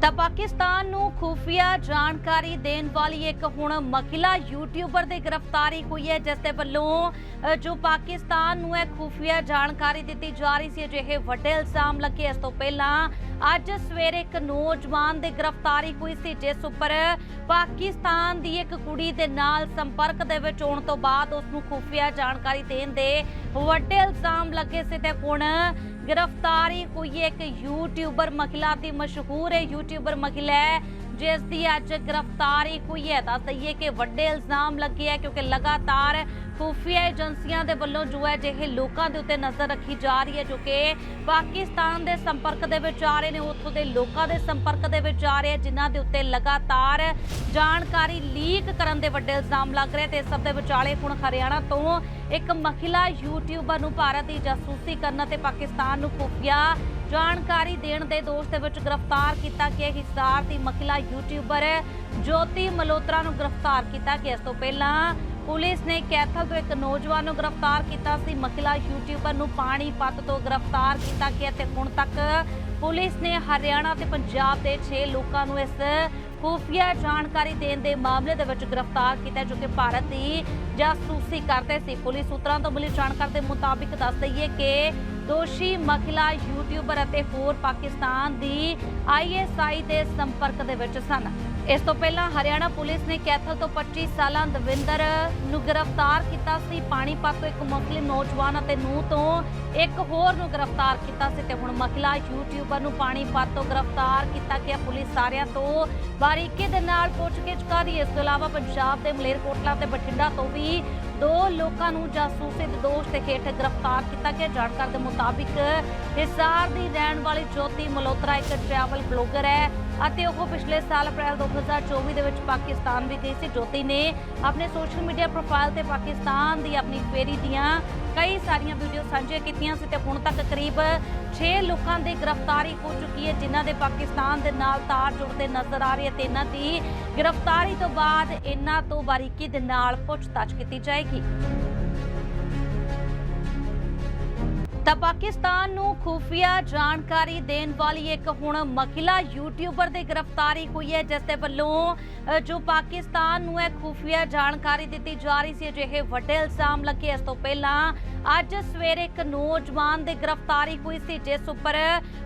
ਤਾਂ ਪਾਕਿਸਤਾਨ ਨੂੰ ਖੁਫੀਆ ਜਾਣਕਾਰੀ ਦੇਣ ਵਾਲੀ ਇੱਕ ਹੁਣ ਮਹਿਲਾ ਯੂਟਿਊਬਰ ਦੀ ਗ੍ਰਿਫਤਾਰੀ ਹੋਈ ਹੈ, ਜਿਸ ਦੇ ਵੱਲੋਂ ਜੋ ਪਾਕਿਸਤਾਨ ਨੂੰ ਇਹ ਖੁਫੀਆ ਜਾਣਕਾਰੀ ਦਿੱਤੀ ਜਾ ਰਹੀ ਸੀ, ਅਜਿਹੇ ਵੱਡੇ ਇਲਜ਼ਾਮ ਲੱਗੇ। ਇਸ ਤੋਂ ਪਹਿਲਾਂ ਅੱਜ ਸਵੇਰੇ ਇੱਕ ਨੌਜਵਾਨ ਦੀ ਗ੍ਰਿਫਤਾਰੀ ਹੋਈ ਸੀ, ਜਿਸ ਉੱਪਰ ਪਾਕਿਸਤਾਨ ਦੀ ਇੱਕ ਕੁੜੀ ਦੇ ਨਾਲ ਸੰਪਰਕ ਦੇ ਵਿੱਚ ਆਉਣ ਤੋਂ ਬਾਅਦ ਉਸ ਨੂੰ ਖੁਫੀਆ ਜਾਣਕਾਰੀ ਦੇਣ ਦੇ ਵੱਡੇ ਇਲਜ਼ਾਮ ਲੱਗੇ ਸੀ ਤੇ ਹੁਣ ਗ੍ਰਿਫਤਾਰੀ ਹੋਈ ਹੈ। ਇੱਕ ਯੂਟਿਊਬਰ ਮਹਿਲਾ ਦੀ ਮਸ਼ਹੂਰ ਹੈ ਯੂਟਿਊਬਰ ਮਹਿਲਾ ਹੈ ਜਿਸ ਦੀ ਅੱਜ ਗ੍ਰਿਫਤਾਰੀ ਹੋਈ ਹੈ। ਦੱਸ ਦਈਏ ਕਿ ਵੱਡੇ ਇਲਜ਼ਾਮ ਲੱਗੇ ਹੈ ਕਿਉਂਕਿ ਲਗਾਤਾਰ ਖੁਫੀਆ ਏਜੰਸੀਆਂ ਦੇ ਵੱਲੋਂ ਜੋ ਹੈ ਜਿਹੇ ਲੋਕਾਂ ਦੇ ਉੱਤੇ ਨਜ਼ਰ ਰੱਖੀ ਜਾ ਰਹੀ ਹੈ ਜੋ ਕਿ ਪਾਕਿਸਤਾਨ ਦੇ ਸੰਪਰਕ ਦੇ ਵਿੱਚ ਆ ਰਹੇ ਨੇ, ਉੱਥੋਂ ਦੇ ਲੋਕਾਂ ਦੇ ਸੰਪਰਕ ਦੇ ਵਿੱਚ ਆ ਰਹੇ ਆ ਜਿਨ੍ਹਾਂ ਦੇ ਉੱਤੇ ਲਗਾਤਾਰ ਜਾਣਕਾਰੀ ਲੀਕ ਕਰਨ ਦੇ ਵੱਡੇ ਇਲਜ਼ਾਮ ਲੱਗ ਰਹੇ ਤੇ ਇਸ ਸਭ ਦੇ ਵਿਚਾਲੇ ਹੁਣ ਹਰਿਆਣਾ ਤੋਂ ਇੱਕ ਮਹਿਲਾ ਯੂਟਿਊਬਰ ਨੂੰ ਭਾਰਤ ਦੀ ਜਾਸੂਸੀ ਕਰਨ ਅਤੇ ਪਾਕਿਸਤਾਨ ਨੂੰ ਖੁਫੀਆ ਜਾਣਕਾਰੀ ਦੇਣ ਦੇ ਦੋਸ਼ ਦੇ ਵਿੱਚ ਗ੍ਰਿਫਤਾਰ ਕੀਤਾ ਗਿਆ ਹਿਸਾਰ ਦੀ ਮਹਿਲਾ ਯੂਟਿਊਬਰ ਜੋਤੀ ਮਲੋਤਰਾ ਨੂੰ ਗ੍ਰਿਫਤਾਰ ਕੀਤਾ ਗਿਆ। ਇਸ ਤੋਂ ਪਹਿਲਾਂ ਪੁਲਿਸ ਨੇ ਕੈਥਲ ਤੋਂ ਇੱਕ ਨੌਜਵਾਨ ਨੂੰ ਗ੍ਰਿਫਤਾਰ ਕੀਤਾ ਸੀ। ਮਹਿਲਾ ਯੂਟਿਊਬਰ ਨੂੰ ਪਾਣੀਪਤ ਤੋਂ ਗ੍ਰਿਫਤਾਰ ਕੀਤਾ ਗਿਆ ਤੇ ਹੁਣ ਤੱਕ ਪੁਲਿਸ ਨੇ ਹਰਿਆਣਾ ਤੇ ਪੰਜਾਬ ਦੇ 6 ਲੋਕਾਂ ਨੂੰ ਇਸ ਖੁਫੀਆ ਜਾਣਕਾਰੀ ਦੇਣ ਦੇ ਮਾਮਲੇ ਦੇ ਵਿੱਚ ਗ੍ਰਿਫਤਾਰ ਕੀਤਾ, ਜੋ ਕਿ ਭਾਰਤ ਦੀ ਜਾਸੂਸੀ ਕਰਦੇ ਸੀ। ਪੁਲਿਸ ਸੂਤਰਾਂ ਤੋਂ ਮਿਲੀ ਜਾਣਕਾਰੀ ਦੇ ਮੁਤਾਬਿਕ ਦੱਸ ਦਈਏ ਕਿ ਦੋਸ਼ੀ ਮਹਿਲਾ ਯੂਟਿਊਬਰ ਅਤੇ ਹੋਰ ਪਾਕਿਸਤਾਨ ਦੀ ਆਈਐਸਆਈ ਦੇ ਸੰਪਰਕ ਦੇ ਵਿੱਚ ਸਨ। ਇਸ ਤੋਂ ਪਹਿਲਾਂ ਹਰਿਆਣਾ ਪੁਲਿਸ ਨੇ ਕੈਥਲ ਤੋਂ 25 ਸਾਲਾਂ ਦਵਿੰਦਰ ਨੂੰ ਗ੍ਰਿਫਤਾਰ ਕੀਤਾ ਸੀ। ਪਾਣੀਪਤ ਤੋਂ ਇੱਕ ਮੁਸਲਿਮ ਨੌਜਵਾਨ ਅਤੇ ਨੂੰ ਤੋਂ ਇੱਕ ਹੋਰ ਨੂੰ ਗ੍ਰਿਫਤਾਰ ਕੀਤਾ ਸੀ ਤੇ ਹੁਣ ਮਹਿਲਾ ਯੂਟਿਊਬਰ ਨੂੰ ਪਾਣੀਪਤ ਤੋਂ ਗ੍ਰਿਫਤਾਰ ਕੀਤਾ ਗਿਆ। ਪੁਲਿਸ ਸਾਰਿਆਂ ਤੋਂ ਬਾਰੀਕੀ ਦੇ ਨਾਲ ਪੁੱਛਗਿੱਛ ਕਰ ਰਹੀ ਹੈ। ਇਸ ਤੋਂ ਇਲਾਵਾ ਪੰਜਾਬ ਦੇ ਮਲੇਰਕੋਟਲਾ ਤੇ ਬਠਿੰਡਾ ਤੋਂ ਵੀ ਦੋ ਲੋਕਾਂ ਨੂੰ ਜਾਸੂਸੀ ਦੇ ਦੋਸ਼ ਤੇ ਹੇਠ ਗ੍ਰਿਫਤਾਰ ਕੀਤਾ ਗਿਆ। ਜਾਣਕਾਰੀ ਦੇ ਮੁਤਾਬਿਕ ਹਿਸਾਰ ਦੀ ਰਹਿਣ ਵਾਲੀ ਜੋਤੀ ਮਲੋਤਰਾ ਇੱਕ ਟਰੈਵਲ ਬਲੌਗਰ ਹੈ ਅਤੇ ਉਹ ਪਿਛਲੇ ਸਾਲ ਅਪ੍ਰੈਲ 2024 ਦੇ ਵਿੱਚ ਪਾਕਿਸਤਾਨ ਵੀ ਗਈ ਸੀ। ਜੋਤੀ ਨੇ ਆਪਣੇ ਸੋਸ਼ਲ ਮੀਡੀਆ ਪ੍ਰੋਫਾਈਲ ਤੇ ਪਾਕਿਸਤਾਨ ਦੀ ਆਪਣੀ ਫੇਰੀ ਦੀਆਂ ਕਈ ਸਾਰੀਆਂ ਵੀਡੀਓ ਸਾਂਝੀਆਂ ਕੀਤੀਆਂ ਸੀ ਤੇ ਹੁਣ ਤੱਕ ਕਰੀਬ 6 ਲੋਕਾਂ ਦੀ ਗ੍ਰਿਫਤਾਰੀ ਹੋ ਚੁੱਕੀ ਹੈ, ਜਿਨ੍ਹਾਂ ਦੇ ਪਾਕਿਸਤਾਨ ਦੇ ਨਾਲ ਤਾਰ ਜੁੜਦੇ ਨਜ਼ਰ ਆ ਰਹੇ ਹੈ ਤੇ ਇਹਨਾਂ ਦੀ ਗ੍ਰਿਫਤਾਰੀ ਤੋਂ ਬਾਅਦ ਇਹਨਾਂ ਤੋਂ ਬਾਰੀਕੀ ਦੇ ਨਾਲ ਪੁੱਛਤਾਛ ਕੀਤੀ ਜਾਏਗੀ। ਤਾਂ ਪਾਕਿਸਤਾਨ ਨੂੰ ਖੁਫੀਆ ਜਾਣਕਾਰੀ ਦੇਣ ਵਾਲੀ ਇੱਕ ਹੁਣ ਮਹਿਲਾ ਯੂਟਿਊਬਰ ਦੀ ਗ੍ਰਿਫਤਾਰੀ ਹੋਈ ਹੈ, ਜਿਸ ਦੇ ਵੱਲੋਂ ਜੋ ਪਾਕਿਸਤਾਨ ਨੂੰ ਇਹ ਖੁਫੀਆ ਜਾਣਕਾਰੀ ਦਿੱਤੀ ਜਾ ਰਹੀ ਸੀ, ਅਜਿਹੇ ਵੱਡੇ ਇਲਜ਼ਾਮ ਲੱਗੇ। ਇਸ ਤੋਂ ਪਹਿਲਾਂ ਅੱਜ ਸਵੇਰੇ ਇੱਕ ਨੌਜਵਾਨ ਦੀ ਗ੍ਰਿਫਤਾਰੀ ਹੋਈ ਸੀ, ਜਿਸ ਉੱਪਰ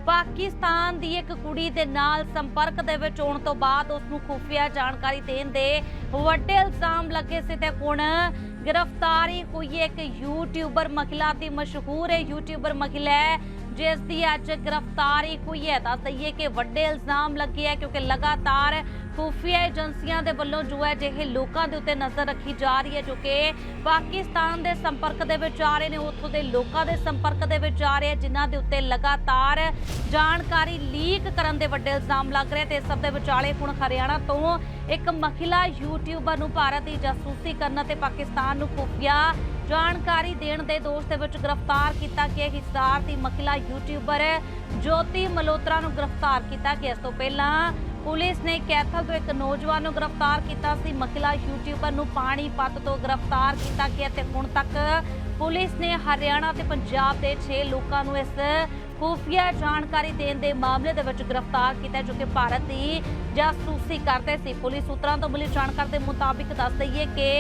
ਪਾਕਿਸਤਾਨ ਦੀ ਇੱਕ ਕੁੜੀ ਦੇ ਨਾਲ ਸੰਪਰਕ ਦੇ ਵਿੱਚ ਆਉਣ ਤੋਂ ਬਾਅਦ ਉਸ ਨੂੰ ਖੁਫੀਆ ਜਾਣਕਾਰੀ ਦੇਣ ਦੇ ਵੱਡੇ ਇਲਜ਼ਾਮ ਲੱਗੇ ਸੀ ਤੇ ਹੁਣ ਗ੍ਰਿਫਤਾਰੀ ਹੋਈ ਹੈ। ਇੱਕ ਯੂਟਿਊਬਰ ਮਹਿਲਾ ਦੀ ਮਸ਼ਹੂਰ ਹੈ ਯੂਟਿਊਬਰ ਮਹਿਲਾ ਹੈ ਜਿਸ ਦੀ ਅੱਜ ਗ੍ਰਿਫਤਾਰੀ ਹੋਈ ਹੈ। ਦੱਸ ਦਈਏ ਕਿ ਵੱਡੇ ਇਲਜ਼ਾਮ ਲੱਗੇ ਹੈ ਕਿਉਂਕਿ ਲਗਾਤਾਰ ਖੁਫੀਆ ਏਜੰਸੀਆਂ ਦੇ ਵੱਲੋਂ ਜੋ ਹੈ ਜਿਹੇ ਲੋਕਾਂ ਦੇ ਉੱਤੇ ਨਜ਼ਰ ਰੱਖੀ ਜਾ ਰਹੀ ਹੈ, ਜੋ ਕਿ ਪਾਕਿਸਤਾਨ ਦੇ ਸੰਪਰਕ ਦੇ ਵਿੱਚ ਆ ਰਹੇ ਨੇ, ਉੱਥੋਂ ਦੇ ਲੋਕਾਂ ਦੇ ਸੰਪਰਕ ਦੇ ਵਿੱਚ ਆ ਰਹੇ ਹੈ, ਜਿਨ੍ਹਾਂ ਦੇ ਉੱਤੇ ਲਗਾਤਾਰ ਜਾਣਕਾਰੀ ਲੀਕ ਕਰਨ ਦੇ ਵੱਡੇ ਇਲਜ਼ਾਮ ਲੱਗ ਰਹੇ ਤੇ ਇਸ ਸਭ ਦੇ ਵਿਚਾਲੇ ਹੁਣ ਹਰਿਆਣਾ ਤੋਂ ਇੱਕ ਮਹਿਲਾ ਯੂਟਿਊਬਰ ਨੂੰ ਭਾਰਤ ਦੀ ਜਾਸੂਸੀ ਕਰਨ ਅਤੇ ਪਾਕਿਸਤਾਨ ਨੂੰ ਖੁਫੀਆ ਜਾਣਕਾਰੀ ਦੇਣ ਦੇ ਦੋਸ਼ ਦੇ ਵਿੱਚ ਗ੍ਰਿਫਤਾਰ ਕੀਤਾ ਗਿਆ। ਹਿਸਾਰ ਦੀ ਮਹਿਲਾ ਯੂਟਿਊਬਰ ਜੋਤੀ ਮਲੋਤਰਾ ਨੂੰ ਗ੍ਰਿਫਤਾਰ ਕੀਤਾ ਗਿਆ। ਇਸ ਤੋਂ ਪਹਿਲਾਂ ਪੁਲਿਸ ਨੇ ਕੈਥਲ ਤੋਂ ਇੱਕ ਨੌਜਵਾਨ ਨੂੰ ਗ੍ਰਿਫਤਾਰ ਕੀਤਾ ਸੀ। ਮਹਿਲਾ ਯੂਟਿਊਬਰ ਨੂੰ ਪਾਣੀ ਪੱਤ ਤੋਂ ਗ੍ਰਿਫਤਾਰ ਕੀਤਾ ਗਿਆ ਤੇ ਹੁਣ ਤੱਕ ਪੁਲਿਸ ਨੇ ਹਰਿਆਣਾ ਤੇ ਪੰਜਾਬ ਦੇ 6 ਲੋਕਾਂ ਨੂੰ ਇਸ ਖੁਫੀਆ ਜਾਣਕਾਰੀ ਦੇਣ ਦੇ ਮਾਮਲੇ ਦੇ ਵਿੱਚ ਗ੍ਰਿਫਤਾਰ ਕੀਤਾ ਜੋ ਕਿ ਭਾਰਤ ਦੀ ਜਾਸੂਸੀ ਕਰਦੇ ਸੀ। ਪੁਲਿਸ ਸੂਤਰਾਂ ਤੋਂ ਮਿਲੀ ਜਾਣਕਾਰੀ ਦੇ ਮੁਤਾਬਿਕ ਦੱਸ ਦਈਏ ਕਿ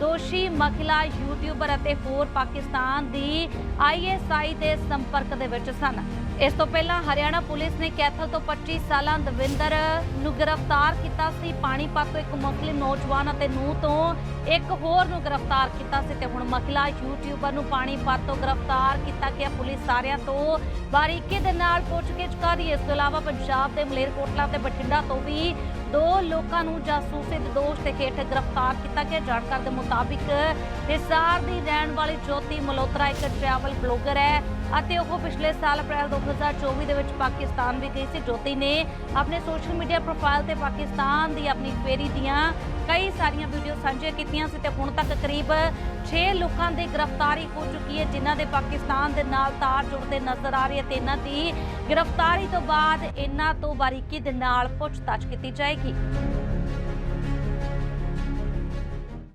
ਦੋਸ਼ੀ ਮਹਿਲਾ ਯੂਟਿਊਬਰ ਅਤੇ ਹੋਰ ਪਾਕਿਸਤਾਨ ਦੀ ਆਈਐਸਆਈ ਦੇ ਸੰਪਰਕ ਦੇ ਵਿੱਚ ਸਨ। ਇਸ ਤੋਂ ਪਹਿਲਾਂ ਹਰਿਆਣਾ ਪੁਲਿਸ ਨੇ ਕੈਥਲ ਤੋਂ 25 ਸਾਲਾਂ ਦਵਿੰਦਰ ਨੂੰ ਗ੍ਰਿਫਤਾਰ ਕੀਤਾ ਸੀ। ਪਾਣੀਪਤ ਤੋਂ ਇੱਕ ਮੁਸਲਿਮ ਨੌਜਵਾਨ ਅਤੇ ਨੂੰ ਤੋਂ ਇੱਕ ਹੋਰ ਨੂੰ ਗ੍ਰਿਫਤਾਰ ਕੀਤਾ ਸੀ ਤੇ ਹੁਣ ਮਹਿਲਾ ਯੂਟਿਊਬਰ ਨੂੰ ਪਾਣੀਪਤ ਤੋਂ ਗ੍ਰਿਫਤਾਰ ਕੀਤਾ ਗਿਆ। ਪੁਲਿਸ ਸਾਰਿਆਂ ਤੋਂ ਬਾਰੀਕੀ ਦੇ ਨਾਲ ਪੁੱਛਗਿੱਛ ਕਰ ਰਹੀ ਹੈ। ਇਸ ਤੋਂ ਇਲਾਵਾ ਪੰਜਾਬ ਦੇ ਮਲੇਰਕੋਟਲਾ ਤੇ ਬਠਿੰਡਾ ਤੋਂ ਵੀ ਦੋ ਲੋਕਾਂ ਨੂੰ ਜਾਸੂਸੀ ਦੇ ਦੋਸ਼ ਦੇ ਹੇਠ ਗ੍ਰਿਫਤਾਰ ਕੀਤਾ ਗਿਆ। ਜਾਣਕਾਰੀ ਦੇ ਮੁਤਾਬਿਕ ਹਿਸਾਰ ਦੀ ਰਹਿਣ ਵਾਲੀ ਜੋਤੀ ਮਲੋਤਰਾ ਇੱਕ ਟਰੈਵਲ ਬਲੌਗਰ ਹੈ। ਅਤੇ ਉਹ ਪਿਛਲੇ ਸਾਲ ਅਪ੍ਰੈਲ 2024 ਦੇ ਵਿੱਚ ਪਾਕਿਸਤਾਨ ਵੀ ਗਈ ਸੀ। ਜੋਤੀ ਨੇ ਆਪਣੇ ਸੋਸ਼ਲ ਮੀਡੀਆ ਪ੍ਰੋਫਾਈਲ ਤੇ ਪਾਕਿਸਤਾਨ ਦੀ ਆਪਣੀ ਫੇਰੀ ਦੀਆਂ ਕਈ ਸਾਰੀਆਂ ਵੀਡੀਓ ਸਾਂਝੀਆਂ ਕੀਤੀਆਂ ਸੀ ਤੇ ਹੁਣ ਤੱਕ ਕਰੀਬ 6 ਲੋਕਾਂ ਦੀ ਗ੍ਰਿਫਤਾਰੀ ਹੋ ਚੁੱਕੀ ਹੈ, ਜਿਨ੍ਹਾਂ ਦੇ ਪਾਕਿਸਤਾਨ ਦੇ ਨਾਲ ਤਾਰ ਜੁੜਦੇ ਨਜ਼ਰ ਆ ਰਹੇ ਹੈ ਤੇ ਇਹਨਾਂ ਦੀ ਗ੍ਰਿਫਤਾਰੀ ਤੋਂ ਬਾਅਦ ਇਹਨਾਂ ਤੋਂ ਬਾਰੀਕੀ ਦੇ ਨਾਲ ਪੁੱਛਤਾਛ ਕੀਤੀ ਜਾਏਗੀ।